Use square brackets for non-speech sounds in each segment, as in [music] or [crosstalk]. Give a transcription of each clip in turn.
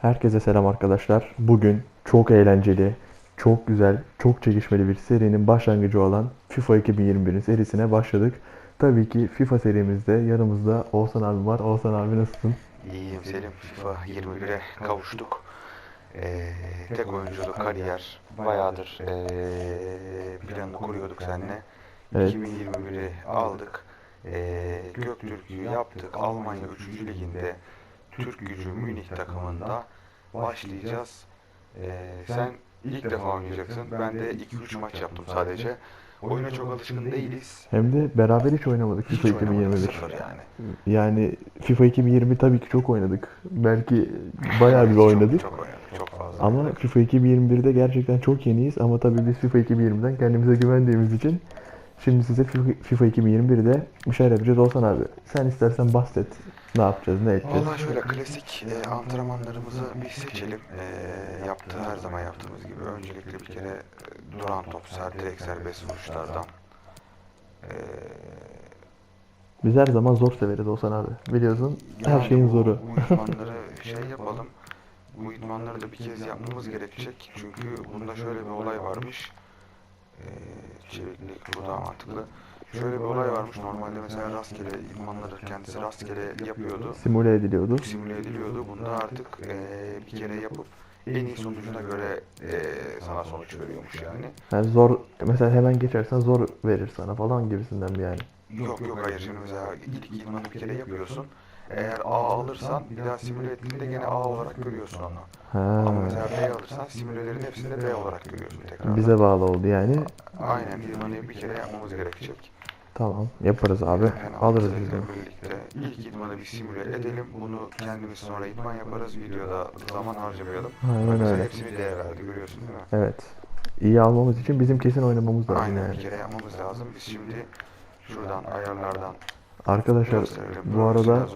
Herkese selam arkadaşlar. Bugün çok eğlenceli, çok güzel, çok çekişmeli bir serinin başlangıcı olan FIFA 2021'in serisine başladık. Tabii ki FIFA serimizde yanımızda Oğuzhan abi var. Oğuzhan abi nasılsın? İyiyim Selim. FIFA 21'e kavuştuk. Ee, tek oyunculuk kariyer bayağıdır ee, planını kuruyorduk seninle. Evet. 2021'i aldık. Ee, Göktürk'ü yaptık. Almanya 3. Liginde Türk Gücü Münih takımında başlayacağız. Ee, sen ilk defa oynayacaksın. Ben de 2-3 maç yaptım sadece. Oyuna çok alışkın değiliz. Hem de beraber hiç oynamadık Hiç FIFA oynamadık 2021. sıfır yani. Yani FIFA 2020 tabii ki çok oynadık. Belki bayağı bir oynadık. Çok, çok oynadık. Çok fazla. Ama oynadık. FIFA 2021'de gerçekten çok yeniyiz ama tabii biz FIFA 2020'den kendimize güvendiğimiz için şimdi size FIFA FIFA 2021'de bir şeyler yapacağız. Olsan abi sen istersen bahset. Ne yapacağız, ne edeceğiz? Vallahi şöyle klasik e, antrenmanlarımızı bir seçelim. E, yaptığı her zaman yaptığımız gibi öncelikle bir kere e, duran top, ser, direkt serbest vuruşlardan. E, Biz her zaman zor severiz Olsan abi. Biliyorsun her yani şeyin bu- zoru. Bu idmanları [laughs] şey yapalım. Bu idmanları da bir kez yapmamız gerekecek. Çünkü bunda şöyle bir olay varmış. E, çeviklik bu daha mantıklı. Şöyle bir olay varmış. Normalde mesela rastgele idmanları kendisi rastgele yapıyordu. Simüle ediliyordu. simüle ediliyordu. Bunda artık eee, bir kere yapıp en iyi sonucuna göre eee, sana sonuç veriyormuş yani. Yani zor mesela hemen geçersen zor verir sana falan gibisinden bir yani. Yok yok hayır şimdi mesela ilk idmanı bir kere yapıyorsun. Eğer A alırsan bir daha simüle ettiğinde gene A olarak görüyorsun onu. Ha. Ama mesela B alırsan simülelerin hepsinde B olarak görüyorsun tekrar. Bize bağlı oldu yani. Aynen idmanı bir kere yapmamız gerekecek. Tamam yaparız abi. Hemen Alırız altı biz birlikte ilk idmanı bir simüle edelim. Bunu kendimiz sonra idman yaparız. Videoda zaman harcamayalım. Aynen Mesela öyle. hepsini değer verdi görüyorsun değil mi? Evet. İyi almamız için bizim kesin oynamamız lazım Aynen yani. bir kere yapmamız lazım. Biz şimdi şuradan ayarlardan Arkadaşlar gösterelim. bu arada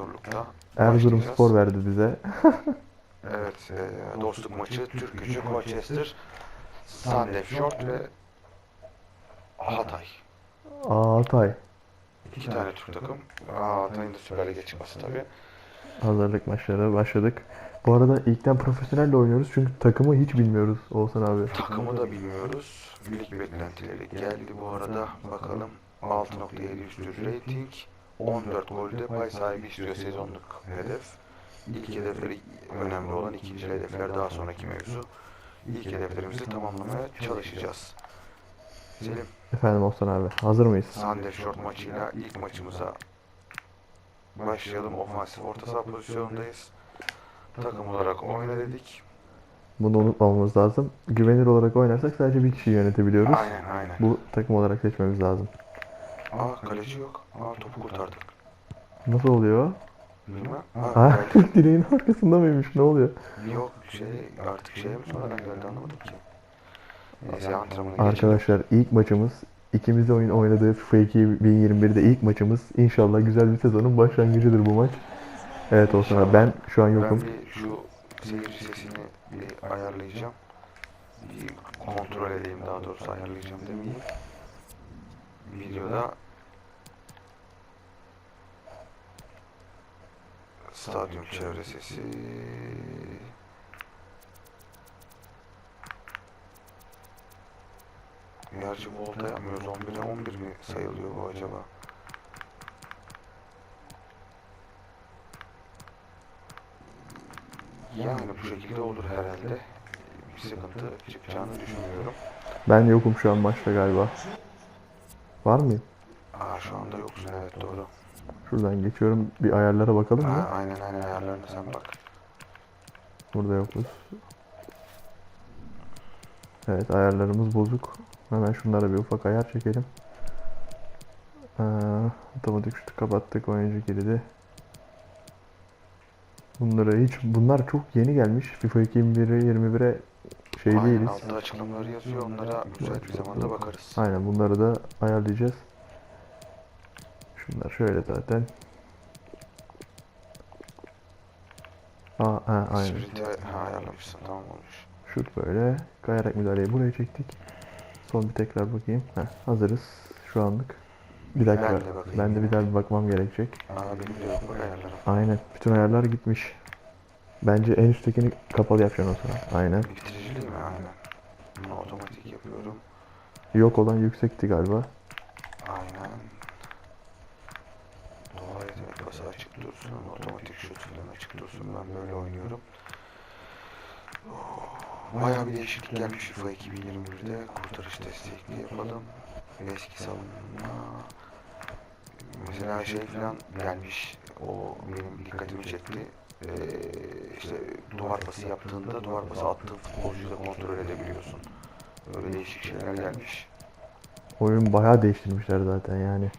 Erzurum. Spor verdi bize. [laughs] Evet, e, dostluk maçı Türk Gücü, Colchester, Sandefjord ve Hatay. Aa Hatay. İki tane Türk takım. Aa, Hatay'ın da Süper Lig'e çıkması tabii. Hazırlık maçları başladık. Bu arada ilkten profesyonelle oynuyoruz çünkü takımı hiç bilmiyoruz Oğuzhan abi. Takımı da bilmiyoruz. Lig beklentileri geldi bu arada. Bakalım 6.7 üstü rating. 14 golde pay sahibi istiyor sezonluk hedef. İlk hedefleri önemli olan ikinci hedefler daha sonraki mevzu. İlk hedeflerimizi tamamlamaya çalışacağız. Selim, Efendim Oğuzhan abi hazır mıyız? Sandefjord maçıyla ilk maçımıza başlayalım. Ofansif orta saha pozisyonundayız. Takım olarak oyna dedik. Bunu unutmamamız lazım. Güvenilir olarak oynarsak sadece bir kişiyi yönetebiliyoruz. Aynen aynen. Bu takım olarak seçmemiz lazım. Aa kaleci yok. Aa topu kurtardık. Nasıl oluyor? Bilmem. Ha, Ha, geldi. [laughs] direğin arkasında mıymış? Ne oluyor? Yok şey artık şeye mi sonradan geldi anlamadım ki. Neyse antrenmana geçelim. Arkadaşlar ilk maçımız ikimiz de oyun oynadığı FIFA 2021'de ilk maçımız. İnşallah güzel bir sezonun başlangıcıdır bu maç. Evet Oğuzhan abi ben şu an Ben yokum. bir şu seyirci sesini bir ayarlayacağım. Bir kontrol edeyim daha doğrusu ayarlayacağım demeyeyim. Videoda stadyum çevre sesi Gerçi volta yapmıyoruz 11'e 11 mi sayılıyor bu acaba? Yani bu şekilde olur herhalde. Bir sıkıntı çıkacağını düşünmüyorum. Ben yokum şu an maçta galiba. Var mıyım? Aa şu anda yoksun evet doğru. Şuradan geçiyorum. Bir ayarlara bakalım mı? aynen aynen ayarlarına sen bak. Burada yokuz. Evet ayarlarımız bozuk. Hemen şunlara bir ufak ayar çekelim. Ee, otomatik şutu kapattık. Oyuncu girdi. Bunları hiç bunlar çok yeni gelmiş. FIFA 2021'e 21'e şey aynen değiliz. altta açıklamaları yazıyor onlara müsait bir zamanda bakarız. Aynen bunları da ayarlayacağız. Şunlar şöyle zaten. Aa, ha, aynen. Sprint'i ayarlamışsın tamam olmuş. Şut böyle. Kayarak müdahaleyi buraya çektik. Son bir tekrar bakayım. Heh, hazırız şu anlık. Bir dakika. Ben de bakayım. Ben de bir daha bir bakmam gerekecek. Aa benim de yok bak ayarlarım. Aynen. Bütün ayarlar gitmiş. Bence en üsttekini kapalı yapacaksın o zaman. Aynen. Bitirici değil mi? Aynen. Bunu otomatik yapıyorum. Yok olan yüksekti galiba. Aynen. Doğa yetenek bası açık dursun. Otomatik şut falan açık dursun. Ben böyle oynuyorum. Oh, Bayağı bir değişiklik gelmiş FIFA 2021'de. Kurtarış destekli yapalım. Eski savunma. Mesela şey falan gelmiş. O benim dikkatimi çekti. Ee, işte duvar pası yaptığında duvar pası attığın futbolcuyu da kontrol edebiliyorsun. Böyle değişik şeyler gelmiş. Oyun bayağı değiştirmişler zaten yani.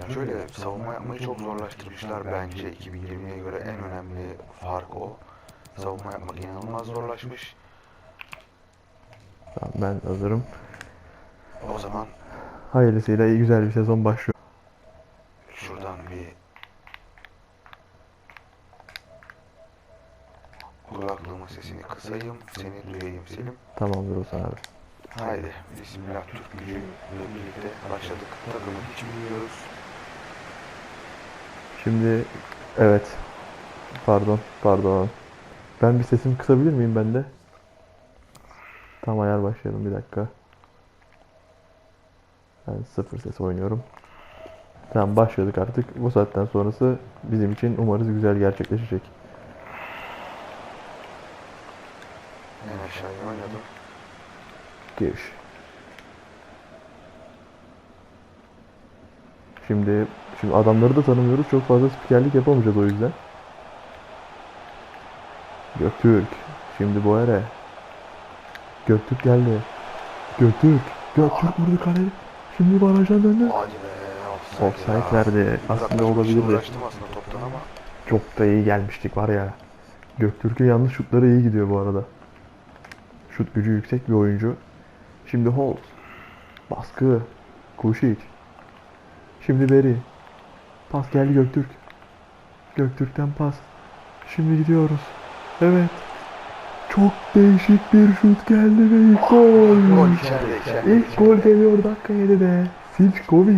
Yani şöyle savunma yapmayı çok zorlaştırmışlar bence 2020'ye göre en önemli fark o. Savunma yapmak inanılmaz zorlaşmış. Tamam, ben hazırım. O zaman Hayırlısıyla iyi güzel bir sezon başlıyor. şuradan bir kulaklığımın sesini kısayım, seni duyayım Selim. Tamamdır Ozan abi. Haydi Bismillah Türk gücüyle birlikte başladık. Takımı hiç bilmiyoruz. Şimdi evet. Pardon, pardon. Ben bir sesimi kısabilir miyim ben de? Tam ayar başlayalım bir dakika. Ben sıfır ses oynuyorum. Tamam başladık artık. Bu saatten sonrası bizim için umarız güzel gerçekleşecek. En aşağıya oynadım. Giriş. Şimdi şimdi adamları da tanımıyoruz. Çok fazla spikerlik yapamayacağız o yüzden. Göktürk. Şimdi Boere. Göktürk geldi. Göktürk. Göktürk vurdu kaleye. Şimdi barajdan döndü. Hadi be offside, verdi. Aslında olabilirdi. Aslında ama Çok da iyi gelmiştik var ya. Göktürk'ün yalnız şutları iyi gidiyor bu arada. Şut gücü yüksek bir oyuncu. Şimdi Holt. Baskı. Kuşiç. Şimdi Beri. Pas geldi Göktürk. Göktürk'ten pas. Şimdi gidiyoruz. Evet. Çok değişik bir şut geldi ve ilk gol. İlk gol geliyor dakika 7'de. Silçkovic.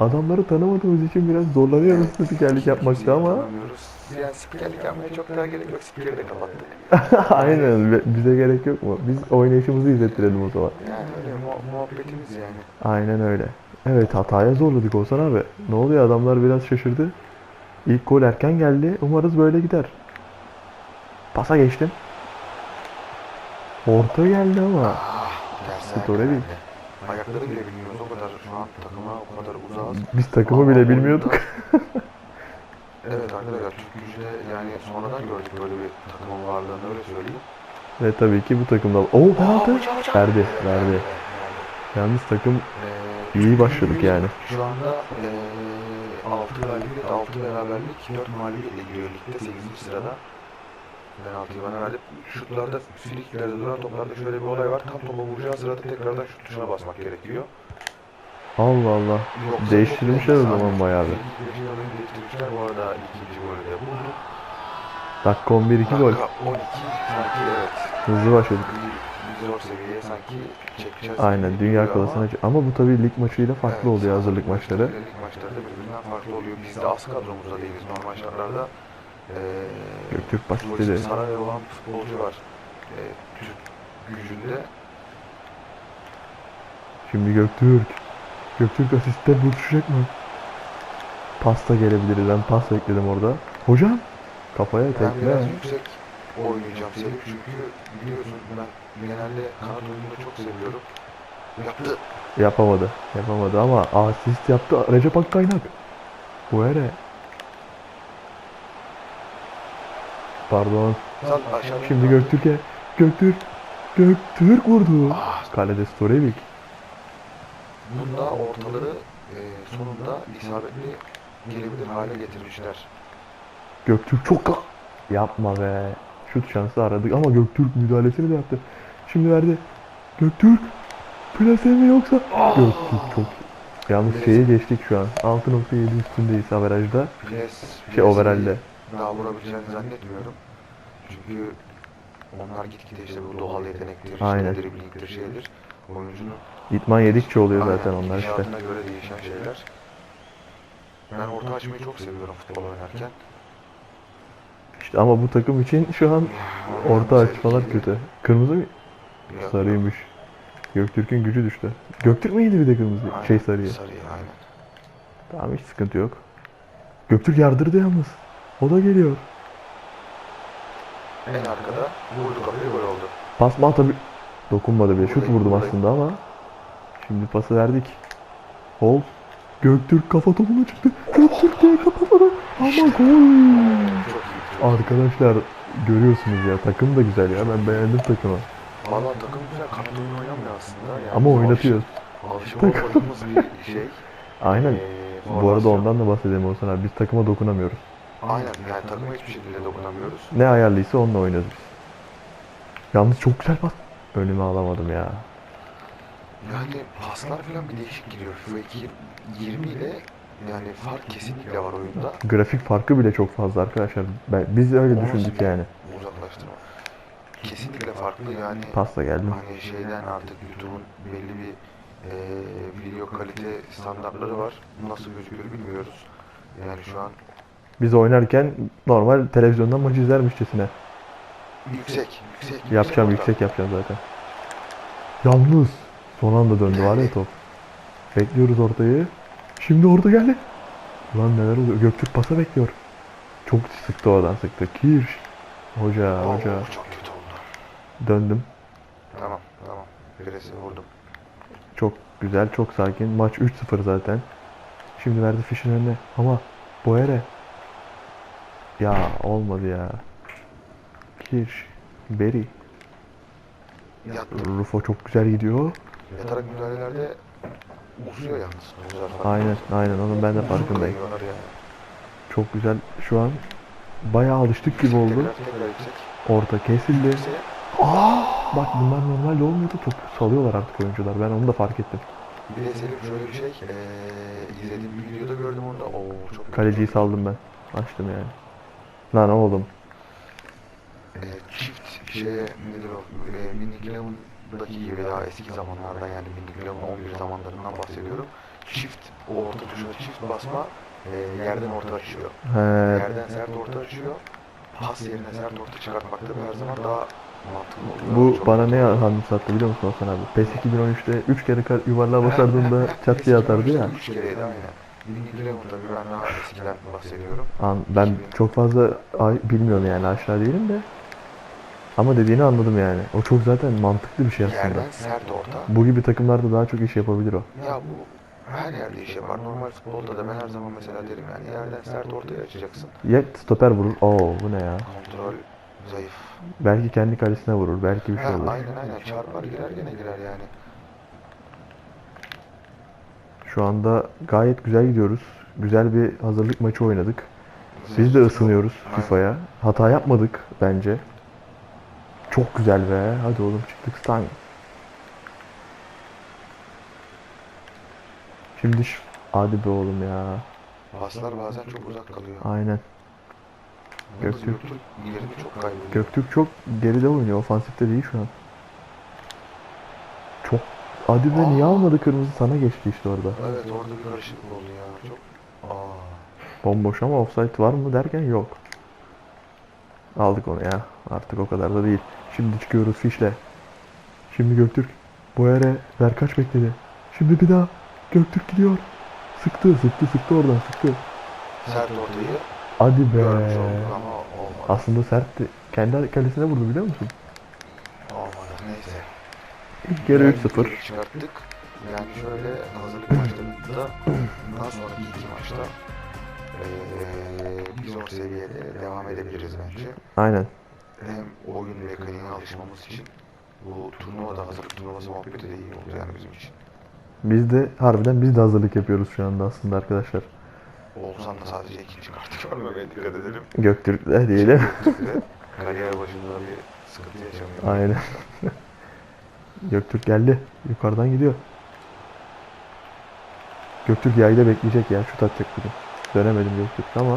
Adamları tanımadığımız için biraz zorlanıyoruz spikerlik yapmakta ama Yani spikerlik yapmaya çok daha gerek yok. Spikeri de kapattık. [laughs] Aynen bize gerek yok mu? Biz oynayışımızı izlettirelim o zaman. Yani öyle mu- muhabbetimiz yani. Aynen öyle. Evet hataya zorladık Oğuzhan abi. Ne oluyor adamlar biraz şaşırdı. İlk gol erken geldi. Umarız böyle gider. Pasa geçtim. Orta geldi ama. Ah, Storevic. Ayakları bile bilmiyoruz. O kadar şu an takıma o kadar uzağız. Biz takımı bile bilmiyorduk. [laughs] Evet arkadaşlar Türk gücüde yani sonradan gördük böyle bir takımın varlığını öyle söyleyeyim. Ve tabii ki bu takımda... Oo penaltı. Verdi, verdi. Yalnız takım Ee, iyi başladık yani. Şu anda ee, 6 galibiyet, 6 beraberlik, 4 mağlubiyetle gidiyor ligde 8. sırada. Penaltıyı bana verdi. Şutlarda, friklerde duran toplarda şöyle bir olay var. Tam topa vuracağı sırada tekrardan şut tuşuna basmak gerekiyor. Allah Allah. Yoksa Değiştirmişler o zaman bayağı bir. Değiştirmişler. Bu arada ikinci golü de buldu. Dakika 11 2 gol. Dakika 12 sanki evet. Hızlı başladık. Zor seviyeye sanki çekeceğiz. Aynen Dünya duruyor ama- bu tabii lig maçıyla farklı Evet, oluyor hazırlık maçları. Lig maçları da birbirinden farklı oluyor. Biz de az kadromuzda değiliz. Normal şartlarda eee Göktürk basit Tuğçe dedi. Saray olan futbolcu var. Eee Türk gücünde. Şimdi Göktürk. Göktürk asiste buluşacak mı? Pasta gelebiliriz. Ben pas bekledim orada. Hocam. Kafaya Ben tekme. biraz yüksek oynayacağım Selim çünkü biliyorsun ben genelde kanat oyununu çok seviyorum. Yaptı. Yapamadı. Yapamadı ama asist yaptı. Recep Akkaynak. Bu ere. Pardon. Şimdi Göktürk'e. Göktürk. Göktürk vurdu. Ah, Kalede Storevic. bunda ortaları eee sonunda isabetli gelebilir hale getirmişler. Göktürk çok yapma be. Şut şansı aradık ama Göktürk müdahalesini de yaptı. Şimdi verdi. Göktürk. Plase mi yoksa? Göktürk çok. Yalnız şeyi geçtik şu an. 6.7 üstündeyiz averajda. Ples, Şey overall'de. daha vurabileceğini zannetmiyorum. Çünkü onlar gitgide işte bu doğal yetenektir, Aynen. işte driblingdir, şeydir. Oyuncunun İtman yedikçe oluyor aynen, zaten onlar işte. göre değişen şeyler. Ben orta açmayı çok seviyorum futbol oynarken. İşte ama bu takım için şu an orta açmalar kötü. Kırmızı mı? Yok, Sarıymış. Göktürk'ün gücü düştü. Göktürk mü yedi bir de kırmızı? Aynen, Şey sarıyı. Sarıyı aynen. Tamam hiç sıkıntı yok. Göktürk yardırdı yalnız. O da geliyor. En arkada vurdu kafayı gol oldu. Pas mı atabil... Dokunmadı bile. Şut vurdum aslında ama. Şimdi pası verdik. Hol. Göktürk kafa topuna çıktı. Göktürk diye kafasına. Ama gol. Arkadaşlar görüyorsunuz ya takım da güzel ya. Ben beğendim takımı. Valla takım güzel kanat oyunu oynamıyor aslında. Yani Ama oynatıyor. Alışım olmadığımız bir şey. [laughs] Aynen. Ee, Bu arada ondan da bahsedelim Oğuzhan abi. Biz takıma dokunamıyoruz. Aynen yani takıma hiçbir şekilde dokunamıyoruz. Ne ayarlıysa onunla oynuyoruz biz. Yalnız çok güzel pas. Önüme alamadım ya. Yani paslar falan bir değişik giriyor. FIFA 20 ile yani fark kesinlikle var oyunda. Grafik farkı bile çok fazla arkadaşlar. Ben, biz öyle Onu düşündük yani. Uzaklaştırma. Kesinlikle farklı yani. Pasla geldim. Hani şeyden artık YouTube'un belli bir eee, video kalite standartları var. Nasıl gözüküyor bilmiyoruz. Yani şu an Biz oynarken normal televizyondan maç izlermişçesine. yüksek, yüksek, Yapacağım orada. yüksek yapacağım zaten. Yalnız son anda döndü var ya top. Bekliyoruz ortayı. Şimdi orta geldi. Ulan neler oluyor? Göktürk pasa bekliyor. Çok sıktı oradan sıktı. Kirş. Hoca Oo, hoca. çok. Döndüm. Tamam, tamam. Birisi vurdum. Çok güzel, çok sakin. Maç 3-0 zaten. Şimdi verdi fişin önüne. Ama Boyere. Ya olmadı ya. Kirş. Beri. Yattı. Rufo çok güzel gidiyor. Yatarak müdahalelerde uzuyor yalnız. Aynen, aynen. Onun ben de farkındayım. Çok güzel. Şu an bayağı alıştık gibi oldu. Orta kesildi. Aa! Bak bunlar normalde olmuyordu. Top salıyorlar artık oyuncular. Ben onu da fark ettim. Bir de Selim şöyle bir şey. Eee izlediğim bir videoda gördüm orada. Oo çok. Kaleciyi saldım ben. Açtım yani. Lan oğlum. Eee, çift şey nedir o? Eee Mini Eleven'daki gibi daha eski zamanlardan yani Mini Eleven 11 zamanlarından bahsediyorum. Çift o orta tuşuna çift basma eee, yerden orta açıyor. He, Yerden sert orta açıyor. Pas yerine sert orta çıkartmak da her zaman daha. Bu bana ne anımsattı biliyor musun Hasan abi? PES 2013'te 3 kere kar- yuvarlığa basardığında [laughs] çat diye atardı ya. Üç kereydi aynen. Tabii ben daha eskiden bahsediyorum. An, ben çok fazla ay, bilmiyorum yani aşağı değilim de. Ama dediğini anladım yani. O çok zaten mantıklı bir şey aslında. Yerden sert orta. Bu gibi takımlarda daha çok iş yapabilir o. Ya bu her yerde iş yapar. Normal futbolda da ben her zaman mesela derim yani yerden sert ortaya açacaksın. Ya stoper vurur. Oo bu ne ya? Kontrol zayıf. Belki kendi kalesine vurur. Belki bir şey Ha, olur. aynen aynen çarpar girer gene girer yani. Şu anda gayet güzel gidiyoruz. Güzel bir hazırlık maçı oynadık. Biz de ısınıyoruz. FIFA'ya. Hata yapmadık bence. Çok güzel be. Hadi oğlum çıktık Stang. Şimdi. Hadi be oğlum ya. Paslar bazen çok uzak kalıyor. Aynen. Göktürk. Çok kaybediyor. Göktürk çok geride oynuyor. Ofansifte değil şu an. Çok... Hadi be niye almadı kırmızı? Sana geçti işte orada. Evet orada bir karışıklık oldu ya. Çok Aa. Bomboş ama offside var mı derken yok. Aldık onu ya. Artık o kadar da değil. Şimdi çıkıyoruz fişle. Şimdi Göktürk. Bu yere Verkaç bekledi. Şimdi bir daha Göktürk gidiyor. Sıktı sıktı sıktı oradan sıktı. Sert ortayı Hadi görmüş be. olduk ama olmadı. Aslında sertti. Kendi kalesine vurdu biliyor musun? Olmadı neyse. İlk yarı Yani 3-0. bir çıkarttık. Yani şöyle hazırlık maçlarında bundan sonraki iki maçta eee biz o seviyede devam edebiliriz bence. Aynen. Hem oyun mekaniğine alışmamız için bu turnuvada hazırlık turnuvası muhabbeti de iyi oldu yani bizim için. Biz de harbiden biz de hazırlık yapıyoruz şu anda aslında arkadaşlar. Oğuzhan da sadece ikinci kartı görmemeye dikkat edelim. Göktürk'le diyelim. Kariyer başında bir sıkıntı yaşamıyor. Aynen. Göktürk geldi. Yukarıdan gidiyor. Göktürk yayda bekleyecek ya. Şut atacak bugün. Dönemedim Göktürk ama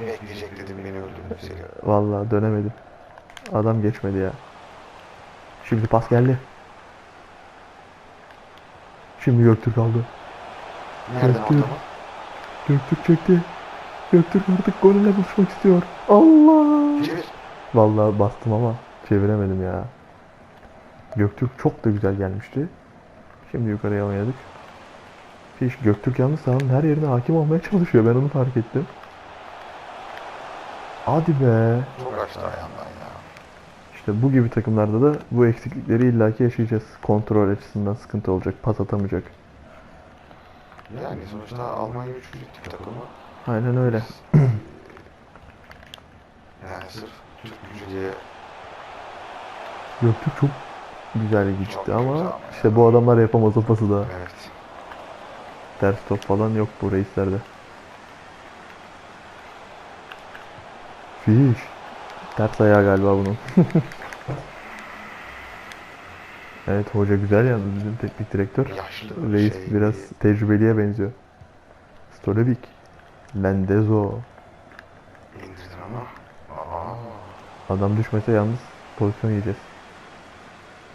Bekleyecek dedim beni öldürdü vallahi dönemedim. Adam geçmedi ya. Şimdi pas geldi. Şimdi Göktürk aldı. Nereden Göktürk. ortama? Göktürk çekti. Göktürk artık golle buluşmak istiyor. Allah! Çevir. Vallahi bastım ama çeviremedim ya. Göktürk çok da güzel gelmişti. Şimdi yukarıya oynadık. Fiş Göktürk yalnız sahanın her yerine hakim olmaya çalışıyor. Ben onu fark ettim. Hadi be. Çok açtı ayağından ya. İşte bu gibi takımlarda da bu eksiklikleri illaki yaşayacağız. Kontrol açısından sıkıntı olacak. Pas atamayacak. Yani sonuçta Almanya üçüncülük bir takımı. Aynen öyle. [clears throat] Yani sırf Türk gücü diye Göktürk çok güzel gitti Çok güzel ama ama işte bu adamlar yapamaz o pası da. evet. Ters top falan yok bu reislerde. Fiş. Ters ayağı galiba bunun. [laughs] evet hoca güzel yalnız bizim teknik direktör. Yaşlı Reis şey, biraz tecrübeliye benziyor. Stolevic. Lendezo. indirdin ama. Aa, Adam düşmese yalnız pozisyon yiyeceğiz.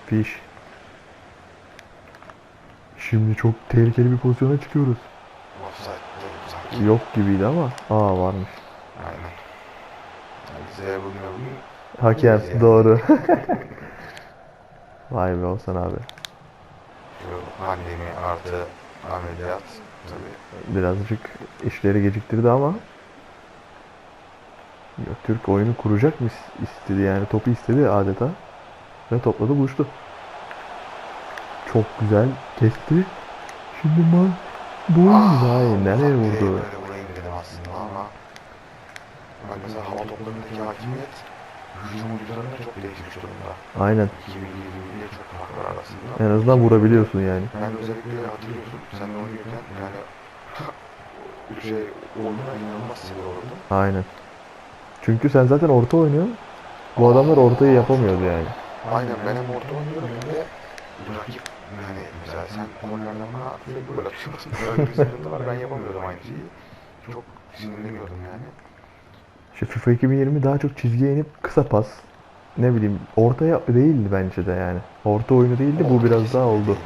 Fiş. Şimdi çok tehlikeli bir pozisyona çıkıyoruz. offside'de sanki. Yok gibiydi ama aa varmış. Aynen. Bize bilmiyorum. Hakem doğru. [laughs] Vay be Oğuzhan abi. Şu pandemi artı ameliyat tabii. Birazcık işleri geciktirdi ama Göktürk oyunu kuracak mı is- istedi yani topu istedi adeta ve topla da buluştu. Çok güzel kesti. Şimdi mal boy Zayn nereye vurdu? Böyle vurayım dedim aslında ama. Bak mesela hava toplarındaki hakimiyet hücum çok değişmiş durumda. Aynen. 2020 ile çok fark var arasında. En azından vurabiliyorsun yani. Ben özellikle hatırlıyorsun sen oynarken yani [laughs] şey oyuna inanılmaz sinir olurdum. Aynen. Çünkü sen zaten orta oynuyorsun. Bu adamlar ortayı yapamıyordu yani. Aynen ben hem orta oynuyorum hem de rakip yani mesela sen kornerden bana sürekli gol atıyorsun. Öyle bir sıkıntı var ben yapamıyordum aynı şeyi. Çok sinirleniyordum yani. İşte FIFA 2020 daha çok çizgiye inip kısa pas. Ne bileyim ortaya değildi bence de yani. Orta oyunu değildi bu biraz daha oldu.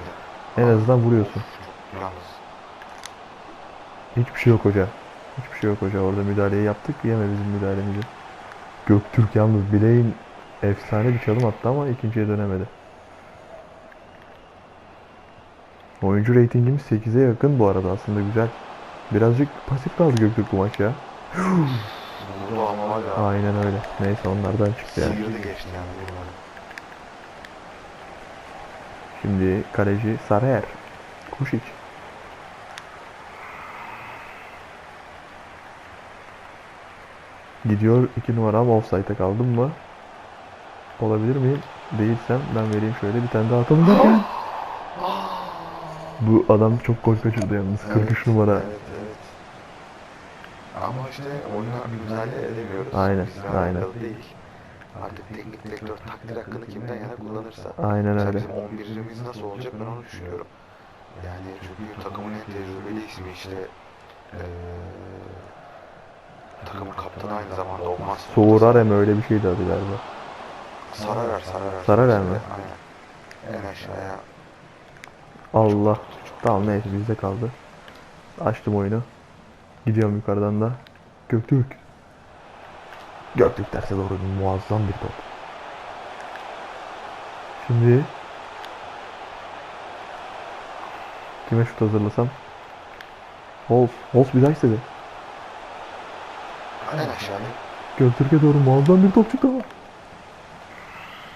En azından vuruyorsun. Hiçbir şey yok hoca. Hiçbir şey yok hoca. Orada müdahaleyi yaptık. Yeme bizim müdahalemizi. Göktürk yalnız bileğin efsane bir çalım attı ama ikinciye dönemedi. Oyuncu reytingimiz 8'e yakın bu arada aslında güzel. Birazcık pasif kaldı Göktürk bu maç ya. [gasps] [laughs] Ya. Aynen öyle. Neyse onlardan çıktı yani. Sıyırdı geçti yani vurmadı. Şimdi kaleci Sarer. Kuşiç. Gidiyor 2 numaram offside'e kaldım mı? Olabilir miyim? Değilsem ben vereyim şöyle bir tane daha atalım. Bu adam çok gol kaçırdı yalnız. 43 numara. Evet evet. Ama işte oyuna müdahale edemiyoruz. Aynen, Bizle aynen. değil. Artık teknik direktör takdir hakkını kimden yana kullanırsa. Aynen Mesela öyle. bizim 11'imiz nasıl olacak ben onu düşünüyorum. Yani çünkü takımın en tecrübeli ismi işte eee takımın kaptanı aynı zamanda olmaz. Soğurarem öyle bir şeydi adı galiba. Sararer, Sararer. Sararer mi? Aynen. En aşağıya. Allah. Tamam neyse bizde kaldı. Açtım oyunu. Gidiyorum yukarıdan da. Göktürk. Göktürk terse doğru muazzam bir top. Şimdi kime şut hazırlasam? Hols. Hols bir daha istedi. En aşağıya. Göktürk'e doğru muazzam bir top çıktı ama.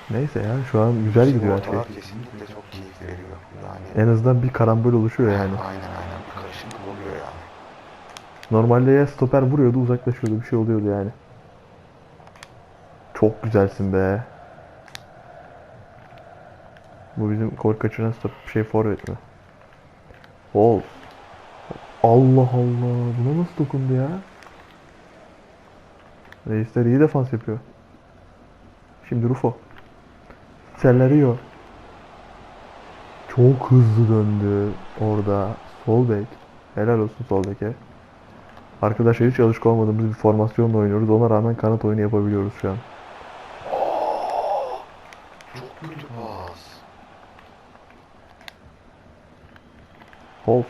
Neyse ya şu an güzel Bizim gidiyor her şey. kesinlikle çok keyif veriyor. Yani En azından bir karambol oluşuyor yani. Aynen aynen bir karışıklık oluyor yani. Normalde ya stoper vuruyordu uzaklaşıyordu bir şey oluyordu yani. Çok güzelsin be. Bu bizim gol kaçıran stop şey forvet mi? Ol. Allah Allah. Buna nasıl dokundu ya? Reisler iyi defans yapıyor. Şimdi Rufo. Sellerio. Çok hızlı döndü orada. Sol bek. Helal olsun sol beke. Arkadaşlar hiç alışık olmadığımız bir formasyonla oynuyoruz. Ona rağmen kanat oyunu yapabiliyoruz şu an. Çok kötü pas. Hols.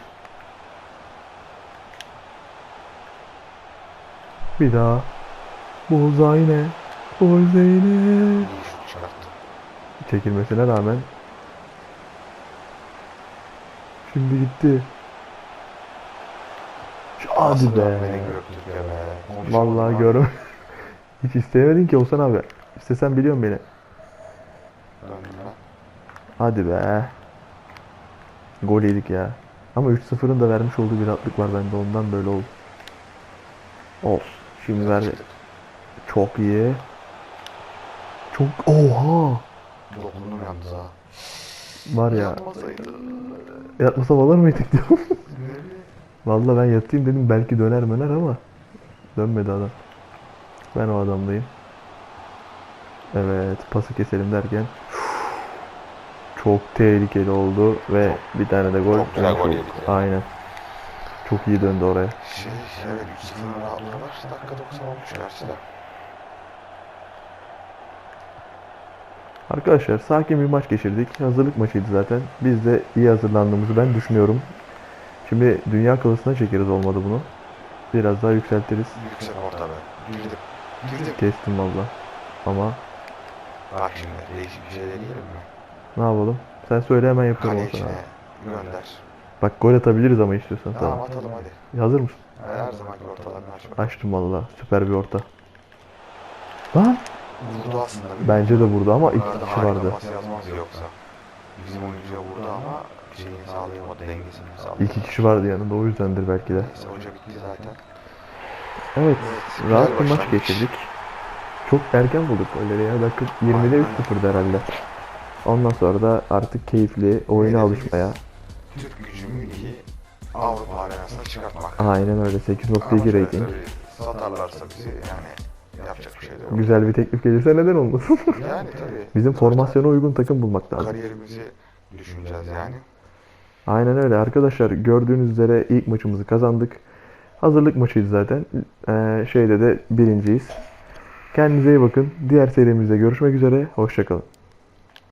Bir daha. Bullseye. İyi şut çıkarttı. Çekilmesine rağmen. Şimdi gitti. Hadi be. Vallahi görüm. [laughs] Hiç istemedin ki Oğuzhan abi. İstesen biliyorsun beni. Hadi be. Gol yedik ya. Ama 3-0'ın da vermiş olduğu bir rahatlık var bende ondan böyle oldu. Of. Şimdi verdi. Çok iyi. Çok oha. Dokundum yalnız ha. Var ya. Yapmasaydı. Yatmasam alır mıydık diyorum. [laughs] Ne? Vallahi ben yatayım dedim belki döner möner ama dönmedi adam. Ben o adamdayım. Evet pası keselim derken çok tehlikeli oldu ve bir tane de gol. Çok güzel gol Çok- yedik. Aynen. Çok iyi döndü oraya. Şey, evet 3-0 rahatlığı var. Dakika 90 olmuş karşıda. Arkadaşlar sakin bir maç geçirdik. Hazırlık maçıydı zaten. Biz de iyi hazırlandığımızı ben düşünüyorum. Şimdi dünya klasına çekeriz olmadı bunu. Biraz daha yükseltiriz. Yüksek orta be. Girdim. Girdim. Kestim valla. Ama Bak şimdi değişik bir şey deneyelim mi? ne yapalım? Sen söyle hemen yapıyorum Kale o sana. içine gönder. Bak gol atabiliriz ama istiyorsan Tamam tamam. atalım hadi. Hazır mısın? Her zamanki ortalarını açma. Açtım valla. Süper bir orta. Lan Vurdu aslında. bence de vurdu ama iki Arada kişi harika vardı. pas yazmaz yoksa. Bizim oyuncuya vurdu ama şeyini sağlayamadı, dengesini sağlayamadı. İki kişi vardı yanında o yüzdendir belki de. Neyse hoca bitti zaten. Evet. Evet, Rahat bir maç geçirdik. Çok erken bulduk golleri ya. Dakika 20'de Aynen. 3-0'dı herhalde. Ondan sonra da artık keyifli oyuna alışmaya. Türk gücü Münih'i Avrupa arenasına çıkartmak. Aynen öyle. Ama 8.2 şöyle rating. Satarlarsa bizi yani yapacak bir şey de yok. Güzel bir teklif gelirse neden olmasın? Yani tabii. Bizim formasyona uygun takım bulmak lazım. Kariyerimizi düşüneceğiz yani. Aynen öyle arkadaşlar gördüğünüz üzere ilk maçımızı kazandık. Hazırlık maçıydı zaten. Ee, şeyde de birinciyiz. Kendinize iyi bakın. Diğer serimizde görüşmek üzere. Hoşçakalın.